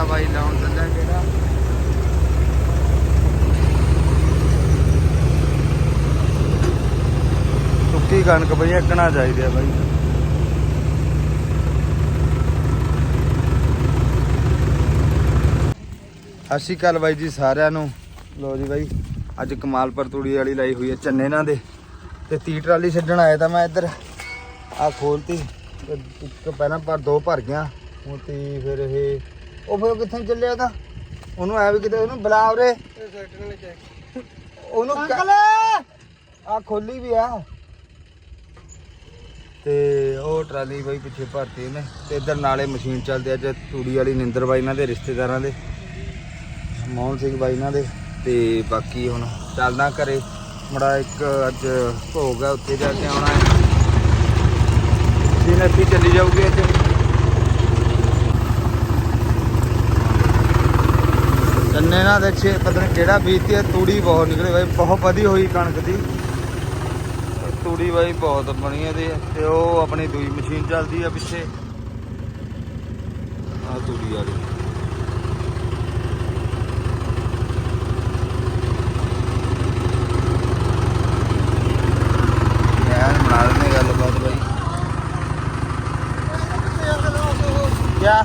ਆ ਬਾਈ ਲਾਉਣ ਚੱਲਿਆ ਜਿਹੜਾ ਸੁੱਕੀ ਕਣਕ ਬਈ ਇੱਕਣਾ ਚਾਹੀਦੀ ਆ ਬਾਈ। ਸਤਿ ਸ਼੍ਰੀ ਅਕਾਲ ਬਾਈ ਜੀ ਸਾਰਿਆਂ ਨੂੰ। ਲੋ ਜੀ ਬਾਈ, ਅੱਜ ਕਮਾਲਪੁਰ ਤੂੜੀ ਵਾਲੀ ਲਾਈ ਹੋਈ ਹੈ ਚੰਨੇ ਨਾਲ ਦੇ। ਤੇ ਤੀ ਟਰਾਲੀ ਛੱਡਣ ਆਇਆ ਤਾਂ ਮੈਂ ਇੱਧਰ। ਆ ਖੋਲਤੀ ਇੱਕ ਪਹਿਲਾਂ ਪਰ ਦੋ ਭਰ ਗਿਆ। ਹੁਣ ਤੀ ਫਿਰ ਇਹ ਉਹ ਫਿਰ ਕਿੱਥੇ ਨੂੰ ਚੱਲਿਆ ਤਾਂ? ਉਹਨੂੰ ਐ ਵੀ ਕਿਤੇ ਉਹਨੂੰ ਬੁਲਾ ਉਰੇ। ਉਹਨੂੰ ਅੰਕਲ! ਆ ਖੋਲੀ ਵੀ ਆ। ਤੇ ਉਹ ਟਰਾਲੀ ਬਾਈ ਪਿੱਛੇ ਭਰਤੀ ਇਹਨੇ ਤੇ ਇੱਧਰ ਨਾਲੇ ਮਸ਼ੀਨ ਚੱਲਦੀ ਅੱਜ ਤੂੜੀ ਵਾਲੀ ਨਿੰਦਰ ਬਾਈ ਇਹਨਾਂ ਦੇ ਰਿਸ਼ਤੇਦਾਰਾਂ ਦੇ। ਮੋਹਨ ਸਿੰਘ ਬਾਈ ਇਹਨਾਂ ਦੇ। ਤੇ ਬਾਕੀ ਹੁਣ ਚੱਲਦਾ ਘਰੇ। ਮੜਾ ਇੱਕ ਅੱਜ ਭੋਗ ਹੈ ਉੱਥੇ ਜਾ ਕੇ ਆਉਣਾ ਹੈ। ਦਿਨ ਅੱਧੀ ਚੱਲੀ ਜਾਊਗੀ ਅੱਜ ਕੰਨੇ ਨਾਲ ਦੇਖੇ ਪਤਾ ਨਹੀਂ ਕਿਹੜਾ ਬੀਜਤੀ ਹੈ ਤੂੜੀ ਬਹੁਤ ਨਿਕਲੇ ਬਾਈ ਬਹੁਤ ਵਧੀ ਹੋਈ ਕਣਕ ਦੀ। ਤੂੜੀ ਬਾਈ ਬਹੁਤ ਬਣੀ ਹੈ ਤੇ ਉਹ ਆਪਣੀ ਦੂਈ ਮਸ਼ੀਨ ਚੱਲਦੀ ਆ ਪਿੱਛੇ। ਆ ਤੂੜੀ ਵਾਲੀ ਯਾਰ ਬਣਾ ਲੈਣੇ ਗੱਲਬਾਤ ਬਾਈ ਕਿਆ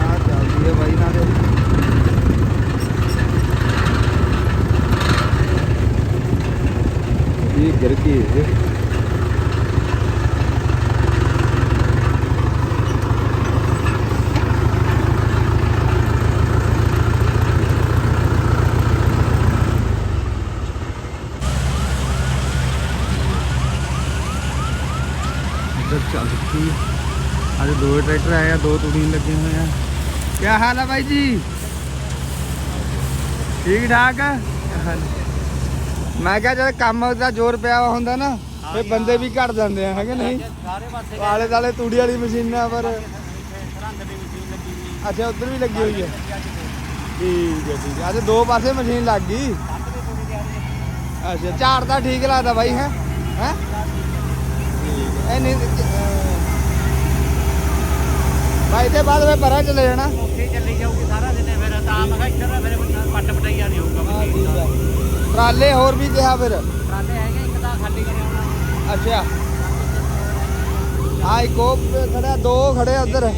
ਆ ਚੱਲਦੀ ਹੈ ਬਾਈ ਨਾਲ ਇਹ ਗਿਰ ਗਈ ਹੈ ਇੱਧਰ ਚੱਲ ਰਹੀ ਅੱਜ ਦੋ ਟਰੈਕਟਰ ਆਏ ਆ ਦੋ ਤੂੜੀ ਲੱਗੇ ਹੋਏ ਆ ਕੀ ਹਾਲ ਹੈ ਬਾਈ ਜੀ ਠੀਕ ਠਾਕ ਕਿਆ ਹਾਲ? ਮੈਂ ਕਿਹਾ ਜਦ ਕੰਮ ਦਾ ਜ਼ੋਰ ਪਿਆ ਹੁੰਦਾ ਨਾ ਫੇ ਬੰਦੇ ਵੀ ਘਟ ਜਾਂਦੇ ਆ ਹੈਗੇ ਨਹੀਂ? ਸਾਰੇ ਪਾਸੇ ਆਲੇ ਦਾਲੇ ਤੂੜੀ ਵਾਲੀ ਮਸ਼ੀਨਾਂ ਪਰ ਸਰਹੰਦ ਦੀ ਮਸ਼ੀਨ ਲੱਗੀ ਹੋਈ ਅੱਛਾ ਉੱਧਰ ਵੀ ਲੱਗੀ ਹੋਈ ਹੈ? ਠੀਕ ਹੈ ਠੀਕ ਹੈ। ਅੱਜ ਦੋ ਪਾਸੇ ਮਸ਼ੀਨ ਲੱਗ ਗਈ। ਅੱਛਾ ਝਾੜ ਤਾਂ ਠੀਕ ਲੱਗਦਾ ਬਾਈ ਹੈ? ਹੈ? ਇਹ ਨਹੀਂ ਬਾਈ ਤੇ ਬਾਅਦ ਵਿੱਚ ਪਰਾਂ ਚਲੇ ਜਾਣਾ। ਉੱਥੇ ਚੱਲੀ ਜਾਊਗੀ ਸਾਰਾ ਦਿਨ ਫਿਰ ਤਾਂ ਮੈਂ ਕਿਹਾ ਇੱਧਰ ਫਿਰ ਪੱਟ ਪਟਈਆ ਨਹੀਂ ਹੋਊਗਾ ਹਾਂ ਮਸ਼ੀਨ ਠੀਕ ਦਾ ਹੈ ਟਰਾਲੇ ਹੋਰ ਵੀ ਕਿਹਾ ਫਿਰ? ਟਰਾਲੇ ਹੈਗੇ ਇੱਕ ਤਾਂ ਖਾਲੀ ਕਰਿਆ ਹੋਣਾ ਅੱਛਾ। ਆ ਇੱਕ ਉਹ ਖੜਾ ਦੋ ਖੜੇ ਉਧਰ।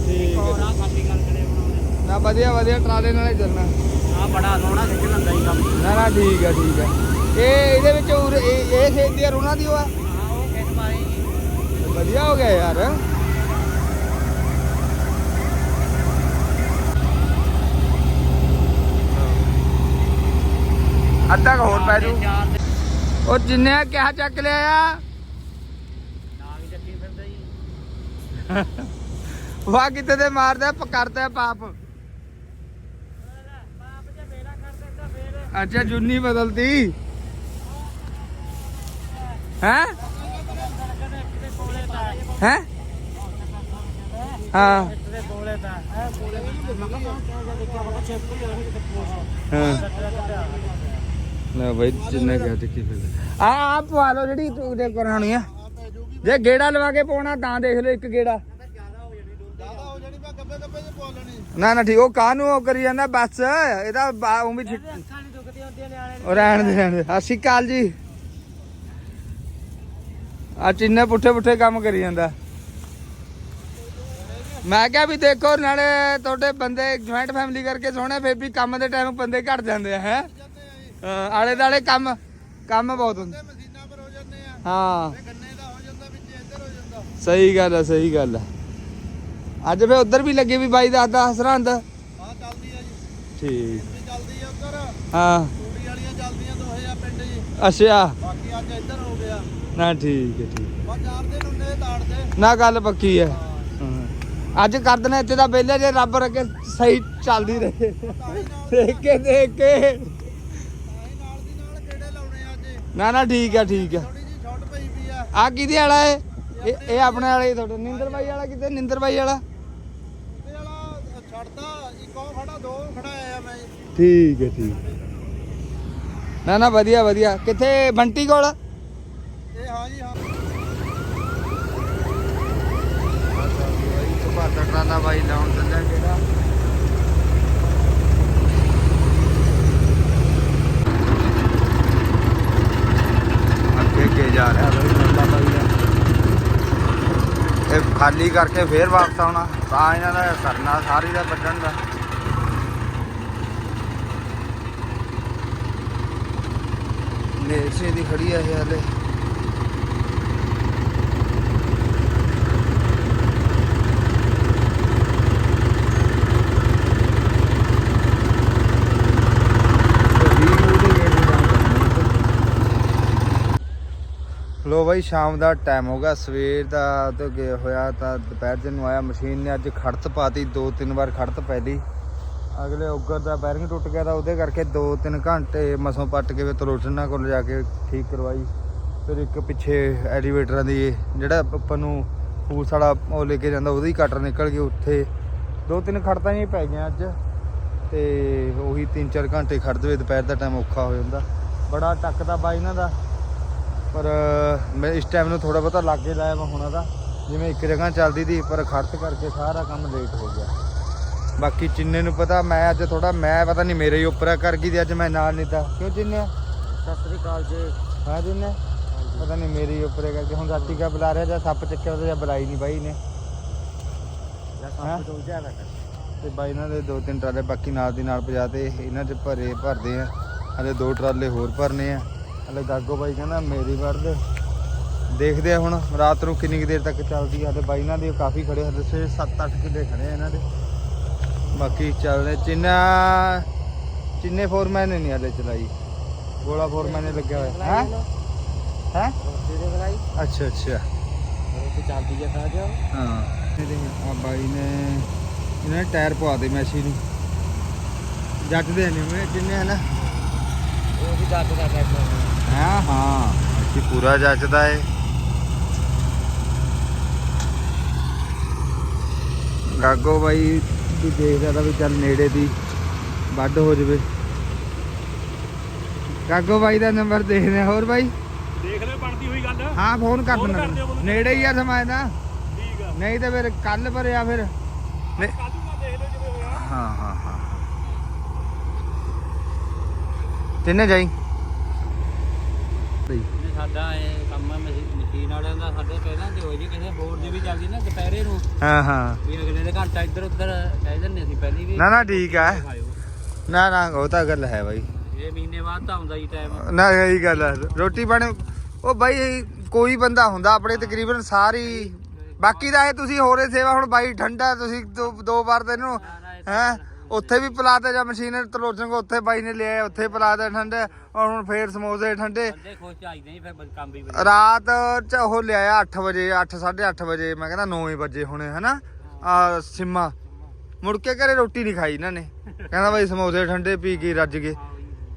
ਠੀਕ ਹੈ ਨਾ ਵਧੀਆ ਵਧੀਆ ਟਰਾਲੇ ਨਾਲ ਹੀ ਚੱਲਣਾ। ਆ ਬੜਾ ਸੋਹਣਾ ਖਿੱਚ ਲੈਂਦਾ ਹੀ ਕੰਮ। ਨਾ ਨਾ ਠੀਕ ਹੈ ਠੀਕ ਹੈ ਇਹ ਇਹਦੇ ਵਿੱਚ ਇਹ ਖੇਤੀ ਦੀ ਉਹ ਆ? ਹਾਂ ਉਹ ਕਿਸ ਪਾਏ ਵਧੀਆ ਹੋ ਗਿਆ ਯਾਰ। ਅੱਧਾ ਕੁ ਹੋਰ ਪੈ ਜੂ ਉਹ ਜਿੰਨੇ ਕਿਆ ਚੱਕ ਲਿਆ ਆ ਨਾਲ ਹੀ ਚੱਕੀ ਫਿਰਦਾ ਜੀ ਵਾਹ ਕਿਤੇ ਤੇ ਮਾਰਦਾ ਕਰਦਾ ਪਾਪ ਅੱਛਾ ਜੁੰਨੀ ਬਦਲਤੀ ਹੈ ਹੈ ਹਾਂ ਕਿਹਾ ਕਿਹਾ ਹਾਂ ਨਾ ਬਈ, ਜਿੰਨੇ ਕਿਹਾ ਚੱਕੀ ਫਿਰ ਆ ਆ ਪਵਾ ਲਓ ਜਿਹੜੀ ਤੂੰ ਕਰਾਉਣੀ ਆ। ਜੇ ਗੇੜਾ ਲਵਾ ਕੇ ਪਾਉਣਾ ਤਾਂ ਦੇਖ ਲਓ ਇੱਕ ਗੇੜਾ। ਨਾ ਨਾ ਠੀਕ, ਉਹ ਕਾਹਨੂੰ ਉਹ ਕਰੀ ਜਾਂਦਾ, ਬਸ। ਇਹਦਾ ਬਾ- ਉਹ ਵੀ ਛਿੱਟ- ਉਹ ਰਹਿਣ ਦੇ ਰਹਿਣ ਦੇ। ਸਤਿ ਸ਼੍ਰੀ ਅਕਾਲ ਜੀ। ਆ ਚਿੰਨੇ ਪੁੱਠੇ ਪੁੱਠੇ ਕੰਮ ਕਰੀ ਜਾਂਦਾ। ਮੈਂ ਕਿਹਾ ਵੀ ਦੇਖੋ, ਨਾਲੇ ਤੁਹਾਡੇ ਬੰਦੇ ਜੁਆਇੰਟ ਫੈਮਿਲੀ ਕਰਕੇ ਸੋਹਣੇ, ਫੇਰ ਵੀ ਕੰਮ ਦੇ ਟਾਈਮ ਬੰਦੇ ਘਟ ਜਾਂਦੇ ਆ, ਹੈ? ਆਲੇ ਦਾਲੇ ਕੰਮ ਕੰਮ ਬਹੁਤ ਹੁੰਦੇ। ਹਾਂ ਸਹੀ ਗੱਲ ਆ ਸਹੀ ਗੱਲ ਆ। ਅੱਜ ਫੇ ਉਧਰ ਵੀ ਲੱਗੇ ਵੀ ਬਾਈ ਦਾ ਸਰਹੰਦ ਠੀਕ। ਹਾਂ। ਅੱਛਾ। ਨਾ ਠੀਕ ਹੈ ਠੀਕ ਨਾ ਗੱਲ ਪੱਕੀ ਹੈ। ਅੱਜ ਕਰ ਦੇਣਾ ਇੱਥੇ ਦਾ ਵਿਹਲੇ ਜੇ ਰੱਬ ਰੱਖੇ ਸਹੀ ਚੱਲਦੀ ਰਹੇ। ਦੇਖ ਕੇ ਦੇਖ ਕੇ। ਨਾ ਨਾ ਠੀਕ ਹੈ ਠੀਕ ਹੈ ਆ। ਕਿਹਦੇ ਵਾਲਾ ਹੈ ਇਹ ਇਹ ਆਪਣੇ ਵਾਲਾ। ਤੁਹਾਡਾ। ਨਿੰਦਰ ਬਾਈ ਵਾਲਾ ਕਿਤੇ? ਨਿੰਦਰ ਬਾਈ ਵਾਲਾ? ਠੀਕ ਹੈ ਠੀਕ। ਨਾ ਨਾ ਵਧੀਆ ਵਧੀਆ। ਕਿੱਥੇ ਬੰਟੀ ਕੋਲ? ਇਹ ਹਾਂ ਜੀ ਹਾਂ। ਭਾਰਤ ਟਰਾਲਾ ਬਾਈ ਲਾਉਣ ਚੱਲਿਆ ਕਿਹੜਾ? ਅੱਗੇ ਅੱਗੇ ਜਾ ਰਿਹਾ। ਬਾਈ ਇਹ ਖਾਲੀ ਕਰਕੇ ਫੇਰ ਵਾਪਸ ਆਉਣਾ। ਤਾਂ ਇਹਨਾਂ ਦਾ ਕਰਨਾ ਸਾਰੀ ਦਾ ਵੱਢਣ ਦਾ। ਨੇਸੇ ਦੀ ਖੜੀ ਆ ਇਹ ਹਲੇ ਲੋ ਬਾਈ, ਸ਼ਾਮ ਦਾ ਟਾਈਮ ਹੋ ਗਿਆ। ਸਵੇਰ ਦਾ ਤੇ ਗਿਆ ਹੋਇਆ ਤਾਂ ਦੁਪਹਿਰ ਦੇ ਨੂੰ ਆਇਆ ਮਸ਼ੀਨ ਨੇ, ਅੱਜ ਖੜਤ ਪਾਤੀ, ਦੋ ਤਿੰਨ ਵਾਰ ਖੜਤ ਪੈ ਲਈ ਅਗਲੇ ਉਗਰ ਦਾ ਬੈਰਿੰਗ ਟੁੱਟ ਗਿਆ ਤਾਂ ਉਹਦੇ ਕਰਕੇ 2-3 ਘੰਟੇ ਮਸੋਂ ਪੱਟ ਕੇ ਤਲੋਚਨਾ ਕੋਲ ਜਾ ਕੇ ਠੀਕ ਕਰਵਾਈ। ਫਿਰ ਇੱਕ ਪਿੱਛੇ ਐਲੀਵੇਟਰਾਂ ਦੀ ਜਿਹੜਾ ਆਪਾਂ ਨੂੰ ਫੂਸ ਵਾਲਾ ਉਹ ਲੈ ਕੇ ਜਾਂਦਾ, ਉਹਦੀ ਕਟਰ ਨਿਕਲ ਗਈ ਉੱਥੇ। ਦੋ ਤਿੰਨ ਖੜਤਾਂ ਹੀ ਪੈ ਗਈਆਂ ਅੱਜ। ਤੇ ਉਹੀ 3-4 ਘੰਟੇ ਖੜਦੇ ਹੋਏ ਦੁਪਹਿਰ ਦਾ ਟਾਈਮ ਔਖਾ ਹੋ ਜਾਂਦਾ। ਬੜਾ ਟੱਕਦਾ ਬਾਈ ਇਹਨਾਂ ਦਾ। ਪਰ ਮੈਂ ਇਸ ਟਾਈਮ ਨੂੰ ਥੋੜਾ ਬਹੁਤਾ ਲਾਗੇ ਲਾਇਆ ਵਾ ਹੋਣਾ ਦਾ ਜਿਵੇਂ ਇੱਕ ਜਗ੍ਹਾ ਚੱਲਦੀ ਦੀ ਪਰ ਖੜਤ ਕਰਕੇ ਸਾਰਾ ਕੰਮ ਲੇਟ ਹੋ ਗਿਆ। ਬਾਕੀ ਚਿੰਨੇ ਨੂੰ ਪਤਾ ਮੈਂ ਅੱਜ ਥੋੜਾ ਮੈਂ ਪਤਾ ਨਹੀਂ ਮੇਰੇ ਹੀ ਉੱਪਰ ਕਰ ਗਈ ਤੇ ਅੱਜ ਮੈਂ ਨਾਲ ਨਹੀਂ ਤਾ। ਕਿਉਂ ਚਿੰਨੇ ਸਤਿ ਸ੍ਰੀ ਅਕਾਲ ਜੀ। ਹਾਂ ਚਿੰਨੇ ਪਤਾ ਨਹੀਂ ਮੇਰੇ ਹੀ ਉੱਪਰ ਕਰਕੇ ਹੁਣ ਰਾਤੀ ਕਾ ਬੁਲਾ ਰਿਹਾ ਜਾਂ ਸੱਪ ਚੱਕਿਆ ਉਹਦੇ ਜਾਂ ਬੁਲਾਈ ਨਹੀਂ ਬਾਈ ਨੇ। ਤੋਂ ਬਾਈ ਇਹਨਾਂ ਦੇ ਦੋ ਤਿੰਨ ਟਰਾਲੇ ਬਾਕੀ ਨਾਲ ਦੀ ਨਾਲ ਪਜਾ ਤੇ ਇਹਨਾਂ 'ਚ ਭਰੇ ਭਰਦੇ ਆ। ਹਲੇ ਦੋ ਟਰਾਲੇ ਹੋਰ ਭਰਨੇ ਆ। ਹਲੇ ਗਾਗੋ ਬਾਈ ਕਹਿੰਦਾ ਮੇਰੀ ਵਰਦੇ। ਦੇਖਦੇ ਆ ਹੁਣ, ਰਾਤ ਨੂੰ ਕਿੰਨੀ ਕੁ ਦੇਰ ਤੱਕ ਚੱਲਦੀ ਆ ਤੇ ਬਾਈ ਇਹਨਾਂ ਦੇ ਕਾਫੀ ਖੜੇ ਹਲੇ ਸੇ 7-8 ਕਿੱਲੇ ਖੜੇ ਆ ਇਹਨਾਂ ਦੇ। ਬਾਕੀ ਚੱਲਦੇ ਚਿੰਨਾ, ਚਿੰਨੇ ਫੋਰਮੈਨ ਨੇ ਨਹੀਂ ਹਲੇ ਚਲਾਈ। ਗੋਲਾ ਫੋਰਮੈਨ ਨੇ ਲੱਗਿਆ ਹੋਇਆ। ਹੈ? ਹੈ? ਅੱਛਾ ਅੱਛਾ। ਚੱਲਦੀ ਹੈ। ਸਾਜ ਹਾਂ ਆ ਬਾਈ ਨੇ, ਇਹਨਾਂ ਟਾਇਰ ਪਵਾ ਦੇ ਮੈਸੀ ਨੂੰ। ਜੱਟ ਦੇ ਨੇ ਜਿੰਨੇ ਹਨਾ ਉਹ ਵੀ ਦੱਸ ਦਾ ਟਰੈਕਟਰ ਹਾਂ ਹਾਂ ਅਸੀਂ ਪੂਰਾ ਜੱਜਦਾ ਏ ਗਾਗੋ ਬਾਈ ਵੀ ਦੇਖਦਾ ਤਾਂ ਵੀ ਚੱਲ ਨੇੜੇ ਦੀ ਵੱਢ ਹੋ ਜਵੇ ਗਾਗੋ ਬਾਈ ਦਾ ਨੰਬਰ ਦੇਖਦੇ ਆ ਹੋਰ ਬਾਈ ਦੇਖ ਲੈ ਬਣਦੀ ਹੋਈ ਗੱਲ ਹਾਂ ਫੋਨ ਕਰ ਫੋਨ ਕਰ ਦੇਣਾ ਦਿਓ ਮੈਨੂੰ। ਨੇੜੇ ਹੀ ਆ ਸਮਾਂ ਦਾ ਠੀਕ ਆ ਨਹੀਂ ਤਾਂ ਫਿਰ ਕੱਲ ਭਰਿਆ ਫਿਰ ਨਹੀਂ ਕਾਜੂ ਦਾ ਦੇਖ ਲੈ ਜਿਵੇਂ ਹੋਇਆ ਹਾਂ ਹਾਂ ਹਾਂ ਤਿੰਨੇ ਜਾਈ ਇਹ ਸਾਡਾ ਇਹ ਕੰਮ ਹੈ ਮਸ਼ੀ- ਮਸ਼ੀਨ ਵਾਲਿਆਂ ਦਾ ਸਾਡੇ ਪਹਿਲਾਂ ਤੇ ਹੋ ਜੀ ਕਿਸੇ ਹੋਰ ਦੀ ਵੀ ਚੱਲਦੀ ਨਾ ਦੁਪਹਿਰੇ ਨੂੰ। ਹਾਂ ਹਾਂ। ਵੀ ਅਗਲੇ ਦੇ ਘੰਟਾ ਇੱਧਰ ਉੱਧਰ ਕਹਿ ਦਿੰਦੇ ਸੀ ਪਹਿਲੀ ਵੀ ਨਾ ਨਾ ਠੀਕ ਆ। ਖਾਇਓ ਨਾ ਨਾ ਉਹ ਤਾਂ ਗੱਲ ਹੈ ਬਾਈ। ਇਹ ਮਹੀਨੇ ਬਾਅਦ ਤਾਂ ਆਉਂਦਾ ਹੀ ਟਾਈਮ ਨਾ ਇਹੀ ਗੱਲ ਹੈ ਰੋਟੀ ਪਾਣੀ ਉਹ ਬਾਈ ਕੋਈ ਬੰਦਾ ਹੁੰਦਾ ਆਪਣੇ ਤਕਰੀਬਨ ਸਾਰੀ ਬਾਕੀ ਦਾ ਇਹ ਤੁਸੀਂ ਹੋਰੇ ਸੇਵਾ ਹੁਣ ਬਾਈ ਠੰਡਾ ਤੁਸੀਂ ਦੋ, ਦੋ ਵਾਰ ਤਾਂ ਇਹਨੂੰ ਹੈ? ਉੱਥੇ ਵੀ ਪਿਲਾਤੇ ਜਾਂ ਮਸ਼ੀਨ ਤਲੋਚਨ ਕੋ ਉੱਥੇ ਬਾਈ ਨੇ ਲਿਆ ਉੱਥੇ ਪਿਲਾਤੇ ਠੰਡੇ ਔਰ ਹੁਣ ਫੇਰ ਸਮੋਸੇ ਠੰਡੇ। ਬੰਦੇ ਖੁਸ਼ ਚਾਹੀਦੇ ਨਹੀਂ ਫਿਰ ਬ- ਕੰਮ ਵੀ ਵਧੀਆ। ਰਾਤ ਚ ਉਹ ਲਿਆਇਆ 8 ਵਜੇ 8 8:30 ਵਜੇ ਮੈਂ ਕਹਿੰਦਾ 9 ਵਜੇ ਹੋਣੇ ਹਨਾ? ਆ ਸਿੰਮਾ। ਮੁੜ ਕੇ ਘਰੇ ਰੋਟੀ ਨਹੀਂ ਖਾਈ ਇਹਨਾਂ ਨੇ। ਕਹਿੰਦਾ ਬਾਈ ਸਮੋਸੇ ਠੰਡੇ ਪੀ ਕੇ ਰੱਜ ਗਏ।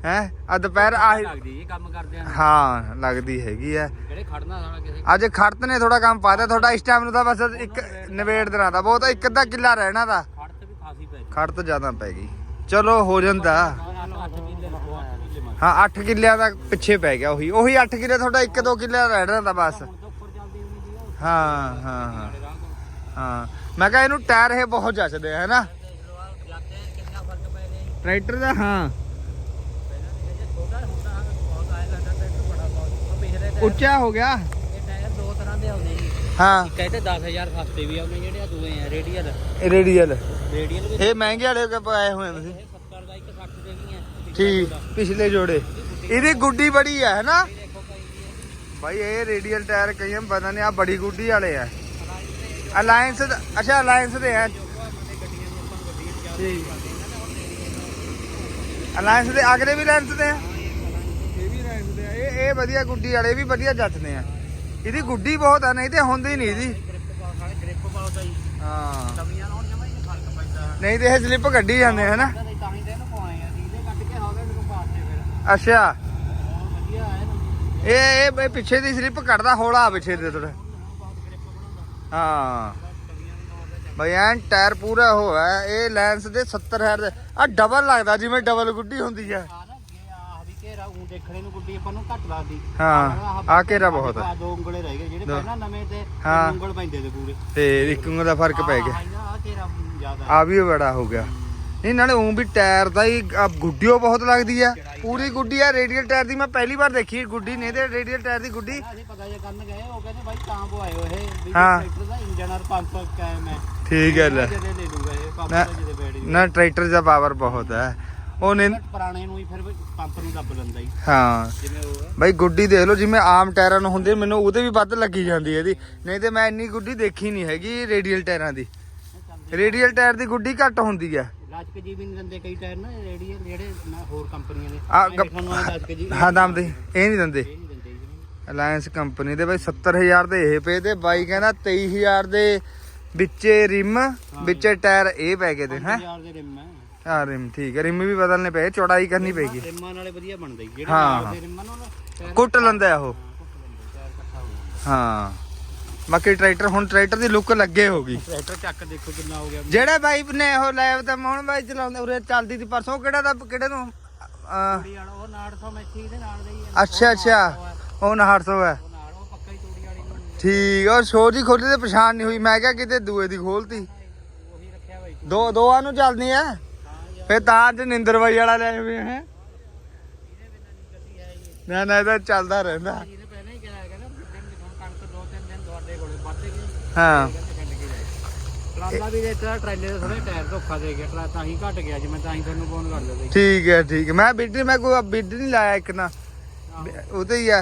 ਹੈ ਆ ਦੁਪਹਿਰ ਆਹੀ ਲੱਗਦੀ ਜੀ ਕੰਮ ਕਰਦੇ ਆ? ਹਾਂ ਲੱਗਦੀ ਹੈਗੀ ਆ। ਜਿਹੜੇ ਖੜਨਾ ਸਾਲਾ ਕਿਸੇ ਅੱਜ ਖੜਤ ਨੇ ਥੋੜਾ ਕੰਮ ਪਾਤਾ ਤੁਹਾਡਾ ਇਸ ਟਾਈਮ ਨੂੰ ਤਾਂ ਬਸ ਇੱਕ ਨਵੇੜ ਦੇਣਾ ਦਾ ਬਹੁਤ ਇੱਕ ਅੱਧਾ ਕਿੱਲਾ ਰਹਿਣਾ ਦਾ ਤੇ। ਖੜਤ ਜ਼ਿਆਦਾ ਪੈ ਗਈ। ਚਲੋ, ਹੋ ਜਾਂਦਾ। ਹਾਂ 8 ਕਿੱਲਿਆਂ ਦਾ ਪਿੱਛੇ ਪੈ ਗਿਆ ਉਹੀ। ਉਹੀ 8 ਕਿੱਲੇ ਤੁਹਾਡਾ 1-2 ਕਿੱਲੇ ਰਹਿਣਾ ਦਾ ਬਸ। ਹਾਂ ਹਾਂ ਹਾਂ। ਮੈਂ ਕਿਹਾ ਇਹਨੂੰ ਟਾਇਰ ਇਹ ਬਹੁਤ ਜੱਚਦੇ ਆ, ਹੈਨਾ? ਟਰੈਕਟਰ ਦਾ, ਹਾਂ। ਉੱਚਾ ਹੋ ਗਿਆ। ਇਹ ਟਾਇਰ ਦੋ ਤਰ੍ਹਾਂ ਦੇ ਆਉਂਦੇ ਜੀ। ਹਾਂ। ਇੱਕ ਇਹਦੇ 10000 ਸਸਤੇ ਵੀ ਆਉਂਦੇ ਜਿਹੜੇ ਆ ਦੂਏ ਆ ਰੇਡੀਅਲ। ਰੇਡੀਅਲ। ਰੇਡੀਅਲ ਵੀ ਇਹ ਮਹਿੰਗੇ ਵਾਲੇ ਕੇ ਪਾਏ ਹੋਏ ਤੁਸੀਂ। ਇਹ 70 ਦਾ ਇੱਕ 60 ਦੇ ਵੀ ਆ। ਠੀਕ ਪਿਛਲੇ ਜੋੜੇ। ਇਹਦੀ ਗੁੱਡੀ ਬੜੀ ਆ ਹੈਨਾ? ਭਾਈ ਇਹ ਰੇਡੀਅਲ ਟਾਇਰ ਕਈਆਂ ਪਤਾ ਨਹੀਂ ਆ ਬੜੀ ਗੁੱਡੀ ਵਾਲੇ ਆ। ਅਲਾਈਅੰਸ ਅੱਛਾ ਅਲਾਈਅੰਸ ਦੇ ਆ। ਠੀਕ। ਅਲਾਈਅੰਸ ਦੇ ਅਗਲੇ ਵੀ ਲੈਂਸ ਦੇ ਆ ਇਹ ਵੀ ਲੈਂਸ ਦੇ ਆ। ਇਹ ਇਹ ਵਧੀਆ ਗੁੱਡੀ ਵਾਲੇ ਵੀ ਵਧੀਆ ਜੱਚਦੇ ਆ। ਇਹਦੀ ਗੁੱਡੀ ਬਹੁਤ ਆ, ਨਹੀਂ ਤੇ ਹੁੰਦੀ ਨਹੀਂ ਇਹਦੀ। ਗ੍ਰਿਪ ਬਹੁਤ ਸਾਰੇ ਗ੍ਰਿਪ ਬਹੁਤ ਆ ਜੀ ਹਾਂ। ਤਵੀਆਂ ਨਾਲ ਜਮਾ ਹੀ ਫ਼ਰਕ ਪੈਂਦਾ ਨਹੀਂ ਤੇ ਇਹ ਸਲਿੱਪ ਕੱਢੀ ਜਾਂਦੇ, ਹਨਾ? ਤਾਂ ਹੀ ਤਾਂ ਇਹਨੂੰ ਪਾਏ ਆ ਇਹਦੇ ਕੱਟ ਕੇ ਹੋ ਗਏ ਮੈਨੂੰ ਫਿਰ ਅੱਛਾ। ਬਹੁਤ ਵਧੀਆ ਹੈ ਨਾ ਇਹ ਇਹ ਇਹ ਪਿੱਛੇ ਦੀ ਸਲਿੱਪ ਕੱਢਦਾ ਹੌਲਾ ਪਿੱਛੇ ਦੇ ਥੋੜਾ ਬਹੁਤ ਗ੍ਰਿਪ ਬਣਾਉਂਦਾ ਹਾਂ। ਤਵੀਆਂ ਵੀ ਨੌਰ ਦੇ ਬਈ ਐਨ ਟਾਇਰ ਪੂਰਾ ਹੋਇਆ, ਇਹ ਲੈਂਸ ਦੇ 70 ਹੈਡ ਆ ਡਬਲ ਲੱਗਦਾ, ਜਿਵੇਂ ਡਬਲ ਗੁੱਡੀ ਹੁੰਦੀ ਆ ਆ ਨਾ ਜੇ ਆਹ ਵੀ ਘੇਰਾ ਉਹ ਦੇਖਣੇ ਨੂੰ ਗੁੱਡੀ ਆਪਾਂ ਨੂੰ ਘੱਟ ਲੱਗਦੀ। ਹਾਂ, ਆਹ ਘੇਰਾ ਬਹੁਤ ਆ। ਆ ਦੋ ਉਂਗਲੇ ਰਹਿ ਗਏ ਜਿਹੜੇ। ਪਹਿਲਾਂ ਨਵੇਂ ਤੇ ਉਂਗਲ ਪੈਂਦੇ ਤੇ ਪੂਰੇ। ਤੇ ਇੱਕ ਉਂਗਲ ਦਾ ਫ਼ਰਕ ਪੈ ਗਿਆ। ਆ ਘੇਰਾ ਜ਼ਿਆਦਾ। ਆ ਵੀ ਬੜਾ ਹੋ ਗਿਆ। ਨਹੀਂ ਨਾਲੇ ਉਹ ਵੀ ਟਾਇਰ ਦਾ ਹੀ ਆਹ ਗੁੱਡੀਓ ਬਹੁਤ ਲੱਗਦੀ ਆ। ਪੂਰੀ ਗੁੱਡੀ ਆ ਰੇਡੀਅਲ ਟਾਇਰ ਦੀ ਮੈਂ ਪਹਿਲੀ ਵਾਰ ਦੇਖੀ ਗੁੱਡੀ ਨਹੀਂ ਤੇ ਰੇਡੀਅਲ ਟਾਇਰ ਦੀ ਗੁੱਡੀ। ਅਸੀਂ ਪਤਾ ਜੇ ਕਰਨ ਗਏ ਉਹ ਕਹਿੰਦੇ ਬਾਈ ਤਾਂ ਪਵਾਏ ਹੋ ਇਹ ਵੀ ਹਾਂ। ਟਰੈਕਟਰ ਦਾ ਇੰਜਨ ਔਰ ਪੰਪ ਕਾਇਮ ਹੈ। ਠੀਕ ਹੈ ਲੈ। ਨਾ ਟਰੈਕਟਰ ਦਾ ਪਾਵਰ ਬਹੁਤ ਹੈ। ਉਹ ਨੇ ਪੁਰਾਣੇ ਨੂੰ ਹੀ ਫਿਰ ਪੰਪ ਨੂੰ ਦੱਬ ਲੈਂਦਾ ਹੀ ਹਾਂ। ਜਿਵੇਂ ਉਹ ਹੈ ਬਾਈ ਗੁੱਡੀ ਦੇਖ ਲਓ ਜਿਵੇਂ ਆਮ ਟਾਇਰਾਂ ਨੂੰ ਹੁੰਦੀ ਮੈਨੂੰ ਉਹਦੇ ਵੀ ਵੱਧ ਲੱਗੀ ਜਾਂਦੀ ਹੈ ਇਹਦੀ। ਨਹੀਂ ਤੇ ਮੈਂ ਇੰਨੀ ਗੁੱਡੀ ਦੇਖੀ ਨਹੀਂ ਹੈਗੀ ਰੇਡੀਅਲ ਟਾਇਰਾਂ ਦੀ। ਰੇਡੀਅਲ ਟਾਇਰ ਦੀ ਗੁੱਡੀ ਘੱਟ ਹੁੰਦੀ ਹੈ। ਲਾਜਕ ਜੀ ਵੀ ਨਹੀਂ ਦਿੰਦੇ ਕਈ ਟਾਇਰ ਨਾ ਰੇਡੀਅਲ ਜਿਹੜੇ ਮੈਂ ਹੋਰ ਕੰਪਨੀਆਂ ਦੇ ਆ ਮੈਂ ਤੁਹਾਨੂੰ ਆ ਲਾਜਕ ਜੀ ਹਾਂ ਦਮ ਦੇ। ਇਹ ਨਹੀਂ ਦਿੰਦੇ। ਇਹ ਨਹੀਂ ਦਿੰਦੇ ਜੀ। ਅਲਾਈਅੰਸ ਕੰਪਨੀ ਦੇ ਬਾਈ 70000 ਦੇ ਇਹ ਪਏ ਤੇ ਬਾਈ ਕਹਿੰਦਾ 23000 ਦੇ ਵਿੱਚੇ ਰਿਮ ਵਿੱਚੇ ਟਾਇਰ ਇਹ ਪੈ ਗਏ ਤੇ ਹੈ। ਯਾਰ ਦੇ ਰਿਮ ਹੈ। ਆ ਰਿਮ ਠੀਕ ਹੈ। ਰਿਮ ਵੀ ਬਦਲਨੇ ਪਏ ਚੌੜਾਈ ਕਰਨੀ ਪਏਗੀ। ਰਿਮਾਂ ਨਾਲੇ ਵਧੀਆ ਬਣਦਾ ਜੀ। ਜਿਹੜੇ ਹਾਂ। ਨਾਲ ਦੇ ਰਿਮਾਂ ਨੂੰ ਨਾ ਟਾਇਰ ਕੁੱਟ ਲੈਂਦਾ ਉਹ। ਕੁੱਟ ਲੈਂਦੇ, ਟਾਇਰ ਇਕੱਠਾ ਹੋ ਜਾਂਦਾ। ਹਾਂ। ਬਾਕੀ ਟਰੈਕਟਰ ਹੁਣ ਟਰੈਕਟਰ ਦੀ ਲੁੱਕ ਲੱਗੇ ਹੋਗੀ ਟਰੈਕਟਰ ਚੱਕ ਦੇਖੋ ਕਿੰਨਾ ਹੋ ਗਿਆ। ਜਿਹੜੇ ਬਾਈ ਨੇ ਉਹ ਲੈਵ ਤਾਂ ਮੋਹਨ ਬਾਈ ਚਲਾਉਂਦੇ ਉਰੇ ਚੱਲਦੀ ਸੀ ਪਰਸੋਂ ਉਹ ਕਿਹੜਾ ਦਾ ਕਿਹੜੇ ਨੂੰ? ਅਹ, ਤੂੜੀ ਵਾਲਾ ਉਹ 900 ਮੈਥੀ ਦੇ ਨਾਲ ਦਾ ਹੀ ਹੈ। ਅੱਛਾ ਅੱਛਾ। ਉਹ 900 ਹੈ। ਉਹ ਨਾਲ ਉਹ ਪੱਕਾ ਹੀ ਤੂੜੀ ਵਾਲੀ ਨੂੰ ਠੀਕ ਉਹ ਸ਼ੋਰ ਦੀ ਖੋਲੀ ਤੇ ਪਛਾਣ ਨਹੀਂ ਹੋਈ। ਮੈਂ ਕਿਹਾ ਕਿਤੇ ਦੂਏ ਦੀ ਖੋਲਤੀ। ਉਹੀ ਰੱਖਿਆ ਬਾਈ ਦੋ ਦੋਆਂ ਨੂੰ ਚੱਲਦੀ ਆ ਫੇ ਤਾਂ ਅੱਜ ਨਿੰਦਰ ਬਾਈ ਵਾਲਾ ਲੈ ਆਵੇ ਹੈ ਇਹਦੇ ਹੈ। ਨਾ ਨਾ ਇਹ ਤਾਂ ਚੱਲਦਾ ਰਹਿੰਦਾ। ਹੀ। ਹਾਂ ਟਰਾਲਾ ਵੀ ਟਰੈਲੇ ਦੇ ਥੋੜੇ ਟਾਇਰ ਧੋਖਾ ਦੇ ਗਿਆ ਟਰਾ ਤਾਂ ਹੀ ਘਟ ਗਿਆ ਜਿਵੇਂ ਤਾਂ ਹੀ ਤੁਹਾਨੂੰ ਫੋਨ ਕਰ ਠੀਕ ਹੈ ਠੀਕ ਹੈ। ਮੈਂ ਬਿੱਡ ਮੈਂ ਕੋਈ ਬਿੱਡ ਨਹੀਂ ਲਾਇਆ ਇੱਕ ਨਾ। ਉਹਦੇ ਹੀ ਆ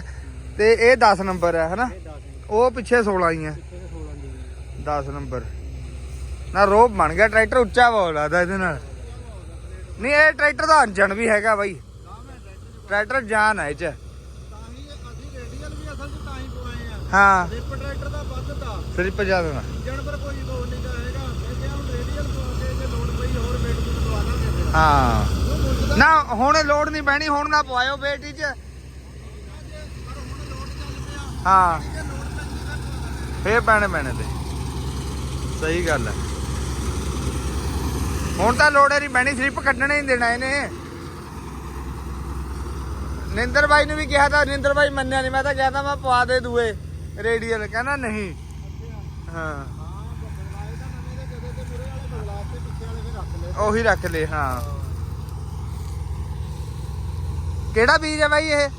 ਤੇ ਇਹ 10 ਨੰਬਰ ਹੈ ਹਨਾ? ਇਹ 10 ਉਹ ਪਿੱਛੇ 16 ਹੀ ਆ ਪਿੱਛੇ ਦੇ 16 ਦੀ। 10 ਨੰਬਰ। ਨਾ ਰੋਪ ਬਣ ਗਿਆ ਟਰੈਕਟਰ ਉੱਚਾ ਬਹੁਤ ਲੱਗਦਾ ਇਹਦੇ ਨਾਲ। ਨਹੀਂ ਇਹ ਟਰੈਕਟਰ ਦਾ ਇੰਜਣ ਵੀ ਹੈਗਾ ਬਾਈ। ਟਰੈਕਟਰ ਜਾਨ ਹੈ ਇਹ ਚ। ਤਾਂ ਹੀ। ਟਰੈਕਟਰ ਦਾ ਵੱਧਦਾ ਸਲਿੱਪ ਜਾ ਦੇਣਾ। ਇੰਜਣ ਪਰ ਕੋਈ ਲੋਡ ਨਹੀਂ ਜਾਏਗਾ ਜੇ ਹੁਣ ਰੇਡੀਅਲ ਪਵਾ ਕੇ ਜੇ ਲੋਡ ਪਈ ਹੋਰ ਵੇਟ ਨੂੰ ਪਵਾ ਲਾਂਗੇ ਫਿਰ। ਹਾਂ। ਉਹ ਮੁੱਲ ਦਾ ਨਾ ਹੁਣ ਲੋਡ ਨਹੀਂ ਪੈਣੀ ਹੁਣ ਨਾ ਪਵਾਇਓ ਬੇਟੀ ਚ। ਹਾਂ। ਫੇਰ ਪੈਣੇ ਪੈਣੇ ਤੇ। ਸਹੀ ਗੱਲ ਹੈ ਹੁਣ ਤਾਂ ਲੋੜ ਨਹੀਂ ਪੈਣੀ ਸਲਿੱਪ ਕੱਢਣਾ ਹੀ ਦੇਣਾ ਇਹਨੇ। ਨਿੰਦਰ ਬਾਈ ਨੂੰ ਵੀ ਕਿਹਾ ਤਾਂ ਨਿੰਦਰ ਬਾਈ ਮੰਨਿਆ ਨਹੀਂ ਮੈਂ ਤਾਂ ਕਿਹਾ ਤਾਂ ਮੈਂ ਪਵਾ ਦੇ ਦੂਏ ਰੇਡੀਅਲ ਕਹਿੰਦਾ ਨਹੀਂ। ਹਾਂ। ਉਹੀ ਰੱਖ ਲਏ ਹਾਂ। ਕਿਹੜਾ ਬੀਜ ਹੈ ਬਾਈ ਇਹ?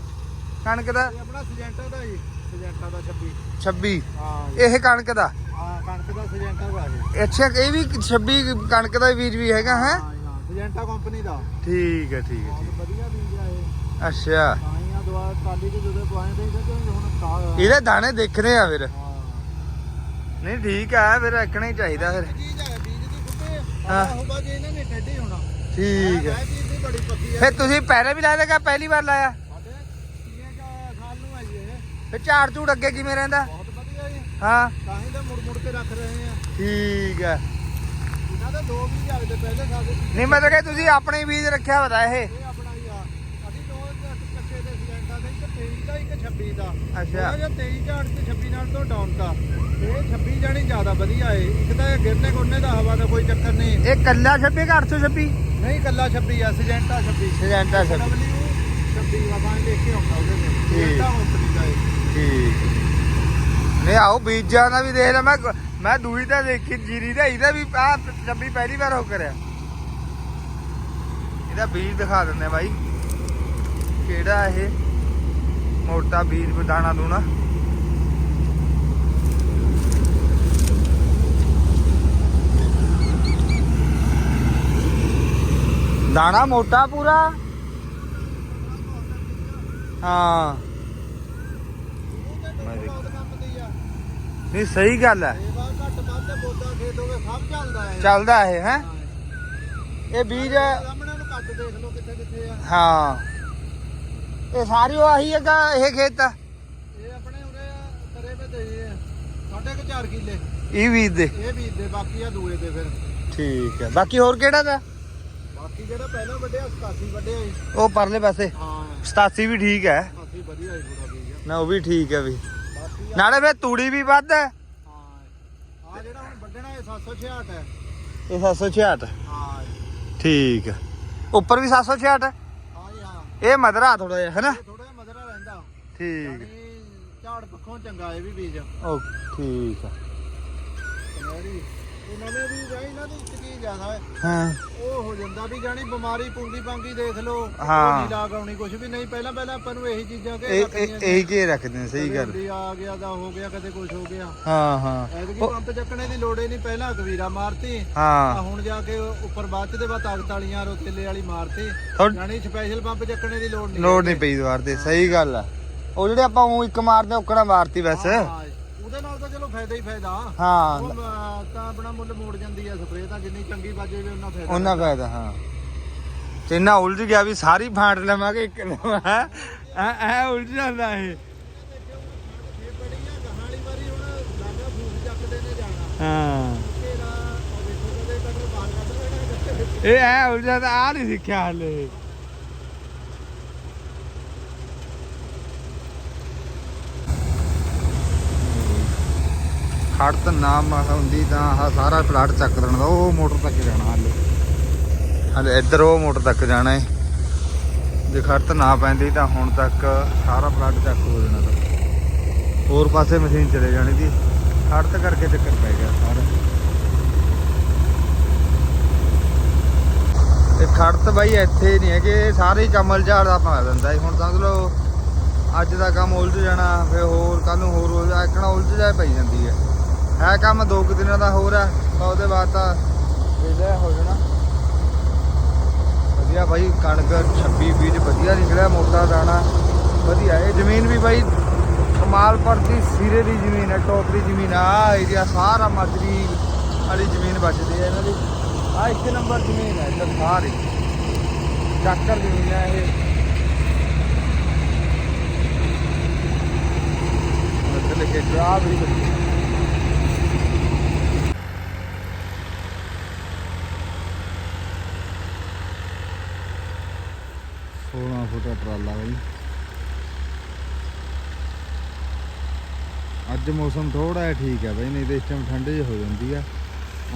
ਕਣਕ ਦਾ? ਇਹ ਆਪਣਾ ਸਜੈਂਟਾ ਦਾ ਜੀ ਸਜੈਂਟਾ ਦਾ 26 26 ਹਾਂ। ਇਹ ਕਣਕ ਦਾ? ਹਾਂ ਕਣਕ ਦਾ ਸਜੈਂਟਾ ਦਾ ਜੀ ਅੱਛਾ ਇਹ ਵੀ 26 ਕਣਕ ਦਾ ਬੀਜ ਵੀ ਹੈਗਾ ਹੈ? ਹਾਂ ਜੀ, ਹਾਂ ਸਜੈਂਟਾ ਕੰਪਨੀ ਦਾ। ਠੀਕ ਹੈ ਠੀਕ ਹੈ ਬਹੁਤ ਵਧੀਆ ਬੀਜ ਆ ਇਹ। ਅੱਛਾ। ਤਾਂ ਹੀ ਆ ਦੁਆ ਕਾਲੀ ਦੇ ਜਦੋਂ ਪਵਾਏ ਤੇ ਕਿ ਹੁਣ ਕਾ ਇਹਦੇ ਦਾਣੇ ਦੇਖਣੇ ਆ ਫਿਰ। ਨਹੀਂ ਠੀਕ ਆ ਫਿਰ ਰੱਖਣਾ ਹੀ ਚਾਹੀਦਾ ਫਿਰ। ਚੀਜ਼ ਹੈ ਬੀਜ ਦੀ ਖੁੱਬੇ ਹਾਂ। ਆਹ ਹੋਗਾ ਜੇ ਇਹਨਾਂ ਨੇ ਟੱਡੇ ਹੋਣਾ। ਠੀਕ ਹੈ ਇਹ ਚੀਜ਼ ਦੀ ਬੜੀ ਪੱਕੀ ਹੈ ਫਿਰ ਤੁਸੀਂ ਪਹਿਲੇ ਵੀ ਲਾਇਆ ਲੇਗਾ ਪਹਿਲੀ ਵਾਰ ਲਾਇਆ? ਸਾਡੇ ਤੀਏ ਕਾ ਸਾਲ ਨੂੰ ਹੈ ਜੀ ਇਹ। ਫਿਰ ਝਾੜ ਝੂੜ ਅੱਗੇ ਕਿਵੇਂ ਰਹਿੰਦਾ? ਬਹੁਤ ਹਾਂ। ਤਾਂ ਹੀ ਤਾਂ ਮੁੜ ਮੁੜ ਕੇ ਰੱਖ ਰਹੇ ਆ। ਠੀਕ ਹੈ। ਇਹਨਾਂ ਦੇ ਦੋ ਬੀਜ ਆਏ ਤੇ ਪਹਿਲੇ ਸਾਡੇ ਨਹੀਂ ਮੈਂ ਤਾਂ ਕਿ ਤੁਸੀਂ ਆਪਣੇ ਬੀਜ ਰੱਖਿਆ ਪਤਾ ਇਹ। ਇਹ ਆਪਣਾ ਹੀ ਆ। ਅਸੀਂ ਦੋ ਕੱਚੇ ਦੇ ਸਿਲੈਂਡਰ ਦੇ ਇੱਕ 23 ਦਾ ਇੱਕ 26 ਦਾ। ਅੱਛਾ। ਜਿਹੜਾ 23 ਝਾੜ ਤੇ 26 ਨਾਲ ਤੋਂ ਡਾਊਨ ਦਾ ਇਹ 26 ਜਾਣੀ ਜ਼ਿਆਦਾ ਵਧੀਆ ਏ। ਇੱਕ ਤਾਂ ਇਹ ਗਿਰਨੇ ਗੁਰਨੇ ਦਾ ਹਵਾ ਦਾ ਕੋਈ ਚੱਕਰ ਨਹੀਂ। ਇਹ ਕੱਲਾ 26 ਕਿ 826 ਨਹੀਂ ਕੱਲਾ 26 ਆ ਸਜੈਂਟਾ 26 ਸਜੈਂਟਾ 26 W 26 ਆਪਾਂ ਦੇਖ ਕੇ ਆਉਂਦਾ ਉਹਦੇ ਤੇ ਸਜੈਂਟਾ ਕੰਪਨੀ ਦਾ ਏ। ਠੀਕ। ਨਹੀਂ ਆਓ, ਬੀਜਾਂ ਦਾ ਵੀ ਦੇਖ ਲੈ, ਮੈਂ ਮੈਂ ਦੂਈ ਤਾਂ ਦੇਖੀ, ਜੀਰੀ ਦਾ, ਇਹਦਾ ਵੀ ਆ ਚੱਬੀ ਪਹਿਲੀ ਵਾਰ ਹੋ ਕਰਿਆ। ਇਹਦਾ ਬੀਜ ਦਿਖਾ ਦਿੰਦੇ ਬਾਈ। ਕਿਹੜਾ ਇਹ? ਮੋਟਾ ਬੀਜ ਬਦਾਣਾ ਦੂਣਾ। ਦਾਣਾ ਮੋਟਾ ਪੂਰਾ? ਹਾਂ। ਮੈਂ ਦੇਖ- ਨਹੀਂ ਸਹੀ ਗੱਲ ਹੈ। ਸੇਵਾ ਘੱਟ ਵੱਧ ਤੇ ਬੋਦਾ ਖੇਤ ਹੋਵੇ ਸਭ ਚੱਲਦਾ ਹੈ। ਚੱਲਦਾ ਇਹ ਹੈ? ਇਹ ਬੀਜ ਸਾਹਮਣੇ ਨੂੰ ਕੱਟ ਦੇਖ ਲਓ ਕਿੱਥੇ ਕਿੱਥੇ ਆ। ਹਾਂ। ਇਹ ਸਾਰੀ ਉਹ ਆਹੀ ਹੈਗਾ ਇਹ ਖੇਤ? ਇਹ ਆਪਣੇ ਉਰੇ ਕਰੇ ਵੇ ਦੇ ਸਾਢੇ ਕੁ 4 ਕਿੱਲੇ। ਇਹ ਬੀਜ ਦੇ। ਇਹ ਬੀਜ ਦੇ ਬਾਕੀ ਆ ਦੂਏ ਦੇ ਫਿਰ। ਠੀਕ ਹੈ। ਬਾਕੀ ਹੋਰ ਕਿਹੜਾ ਦਾ? ਬਾਕੀ ਜਿਹੜਾ ਪਹਿਲਾਂ ਵੱਡਿਆ 87 ਵੱਡਿਆ ਉਹ ਪਰਲੇ ਪਾਸੇ। ਹਾਂ। 87 ਵੀ ਠੀਕ ਹੈ। 87 ਵਧੀਆ ਹੀ ਪੂਰਾ ਬੀਜ। ਆ ਨਾ ਉਹ ਵੀ ਠੀਕ ਹੈ ਵੀ। ਨਾਲੇ ਫੇ ਤੂੜੀ ਵੀ ਵੱਧ ਹੈ। ਹਾਂ। ਆ ਜਿਹੜਾ ਹੁਣ ਵੱਢਣਾ ਇਹ 766 ਹੈ। ਇਹ 766 ਹਾਂ। ਠੀਕ ਉੱਪਰ ਵੀ 766 ਹੈ। ਹਾਂ ਜੀ ਹਾਂ। ਇਹ ਮਦਰਾ ਥੋੜਾ ਜਿਹਾ ਹੈਨਾ ਥੋੜਾ ਜਿਹਾ ਮਦਰਾ ਰਹਿੰਦਾ। ਠੀਕ। ਝਾੜ ਪੱਖੋਂ ਚੰਗਾ ਇਹ ਵੀ ਬੀਜ। ਓ ਠੀਕ ਆ ਕਨੈਰੀ ਇਹ ਨਵੇਂ ਬੀਜ ਆ ਇਹਨਾਂ ਦੀ ਇੱਕ ਚੀਜ਼ ਜ਼ਿਆਦਾ ਹੈ। ਹਾਂ। ਉਹ ਹੋ ਜਾਂਦਾ ਵੀ ਜਾਨੀ ਬਿਮਾਰੀ ਪੁੰਗੀ ਪਾਂਗੀ ਦੇਖ ਲਓ ਹਾਂ। ਨਹੀਂ ਲਾਗ ਆਉਣੀ ਕੁਝ ਵੀ ਨਹੀਂ। ਪਹਿਲਾਂ ਪਹਿਲਾਂ ਆਪਾਂ ਨੂੰ ਇਹੀ ਚੀਜ਼ਾਂ ਕੇ ਇਹ ਇਹ ਇਹੀ ਕੇ ਰੱਖਦੇ ਨੇ ਸਹੀ ਗੱਲ। ਕਦੇ ਆ ਗਿਆ ਦਾ ਹੋ ਗਿਆ ਕਦੇ ਕੁਝ ਹੋ ਗਿਆ। ਹਾਂ ਹਾਂ। ਐਤਕੀ ਪੰਪ ਚੱਕਣੇ ਦੀ ਲੋੜ ਹੀ ਨਹੀਂ ਪਹਿਲਾਂ ਕਵੀਰਾ ਮਾਰਤੀ। ਆ ਹਾਂ ਹੁਣ ਜਾ ਕੇ ਉੱਪਰ ਬਾਅਦ ਚ ਦੇ ਬਾਅਦ ਤਾਕਤ ਵਾਲੀਆਂ ਰੋਤੇਲੇ ਵਾਲੀ ਮਾਰਤੀ। ਥੋੜ- ਸਪੈਸ਼ਲ ਪੰਪ ਚੱਕਣੇ ਦੀ ਲੋੜ ਨਹੀਂ ਲੋੜ ਨਹੀਂ ਪਈ ਦੁਆਰ ਤੇ ਸਹੀ ਗੱਲ ਆ। ਉਹ ਜਿਹੜੇ ਆਪਾਂ ਉਹ ਇੱਕ ਮਾਰਦੇ ਔਕੜਾ ਮਾਰਤੀ ਬਸ। ਹਾਂ, ਫਾਇਦਾ ਹੀ ਫਾਇਦਾ। ਹਾਂ। ਉਹ ਅਹ, ਤਾਂ ਆਪਣਾ ਮੁੱਲ ਮੋੜ ਜਾਂਦੀ ਆ ਸਪਰੇਅ ਤਾਂ ਜਿੰਨੀ ਚੰਗੀ ਬਾਜੇ ਵੀ ਉਹਨਾਂ ਫਾਇਦਾ। ਉਹਨਾਂ ਫਾਇਦਾ ਹਾਂ। ਤੇ ਨਾ ਉਲਝ ਗਿਆ ਵੀ ਸਾਰੀ ਫਾਂਟ ਲਵਾਂਗੇ ਇੱਕ ਲਵਾਂ ਐ ਐ ਉਲਝ ਜਾਂਦਾ ਇਹ। ਇਹ ਬੜੀ ਆ ਗਾਹਾਂ ਵਾਲੀ ਵਾਰੀ ਹੁਣ ਲਾਗਾ ਫੂਕ ਚੱਕਦੇ ਨੇ ਜਾਣਾ। ਹਾਂ। ਤੇਰਾ ਉਹ ਵੇਖੋ ਕਦੇ ਕਦਰ ਬਾਹਰ ਕੱਢ ਲੈਣਾ। ਇਹ ਐ ਉਲਝ ਜਾਂਦਾ ਆ ਨਹੀਂ ਸਿੱਖਿਆ ਹਲੇ। ਖੜਤ ਨਾ ਹੁੰਦੀ ਤਾਂ ਆਹ ਸਾਰਾ ਪਲਾਟ ਚੱਕ ਦੇਣਾ ਉਹ ਮੋਟਰ ਤੱਕ ਜਾਣਾ ਹਲੇ। ਹਲੇ ਇੱਧਰ ਉਹ ਮੋਟਰ ਤੱਕ ਜਾਣਾ ਏ। ਜੇ ਖੜਤ ਨਾ ਪੈਂਦੀ ਤਾਂ ਹੁਣ ਤੱਕ ਸਾਰਾ ਪਲਾਟ ਚੱਕ ਹੋ ਜਾਣਾ ਤਾਂ। ਹੋਰ ਪਾਸੇ ਮਸ਼ੀਨ ਚਲੇ ਜਾਣੀ ਦੀ ਖੜਤ ਕਰਕੇ ਚੱਕਰ ਪੈ ਗਿਆ ਸਾਰਾ। ਇਹ ਖੜਤ ਬਾਈ ਇੱਥੇ ਨਹੀਂ ਹੈਗੇ ਸਾਰੇ ਹੀ ਕਮਲ ਝਾੜ ਦਾ ਪਾ ਦਿੰਦਾ ਹੁਣ ਸਮਝ ਲਓ, ਅੱਜ ਦਾ ਕੰਮ ਉਲਝ ਜਾਣਾ, ਫਿਰ ਹੋਰ ਕੱਲ ਨੂੰ ਹੋਰ ਹੋ ਜਾ ਉਲਝ ਜਾ ਪਈ ਜਾਂਦੀ ਹੈ ਇਹ ਕੰਮ ਦੋ ਕੁ ਦਿਨਾਂ ਦਾ ਹੋਰ ਹੈ, ਤਾਂ ਉਹਦੇ ਬਾਅਦ ਤਾਂ ਵਿਹਲਾ ਹੋ ਜਾਣਾ। ਵਧੀਆ ਬਾਈ, ਕਣਕ 26 ਬੀਜ ਵਧੀਆ ਨਿਕਲਿਆ, ਮੋਟਾ ਦਾਣਾ ਵਧੀਆ। ਇਹ ਜ਼ਮੀਨ ਵੀ ਬਾਈ ਕਮਾਲਪੁਰ ਦੀ ਸਿਰੇ ਦੀ ਜ਼ਮੀਨ ਹੈ, ਟੋਪ ਦੀ ਜ਼ਮੀਨ ਆ ਏਰੀਆ ਸਾਰਾ ਮਾਜਰੀ ਵਾਲੀ ਜ਼ਮੀਨ ਬਚਦੀ ਹੈ ਇਹਨਾਂ ਦੀ। ਆ ਇੱਕ ਨੰਬਰ ਜ਼ਮੀਨ ਹੈ, ਇੱਧਰ ਸਾਰੀ। ਚੱਕਰ ਜ਼ਮੀਨ ਹੈ ਇਹ। ਇੱਧਰ ਲਿਖੇ ਜਾ ਵੀ ਲੱਗੀ। 16 ਫੁੱਟ ਦਾ ਟਰਾਲਾ ਬਈ। ਅੱਜ ਮੌਸਮ ਥੋੜਾ ਜਿਹਾ ਠੀਕ ਹੈ ਬਈ, ਨਹੀਂ ਤੇ ਇਸ ਟਾਈਮ ਠੰਡ ਜਿਹੀ ਹੋ ਜਾਂਦੀ ਆ।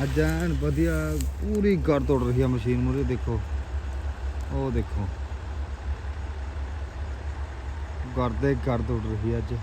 ਅੱਜ ਐਨ ਵਧੀਆ, ਪੂਰੀ ਕਰ ਤੋੜ ਰਹੀ ਆ ਮਸ਼ੀਨ ਮੂਰੇ ਦੇਖੋ। ਉਹ ਦੇਖੋ। ਕਰਦੇ ਕਰ ਤੋੜ ਰਹੀ ਅੱਜ।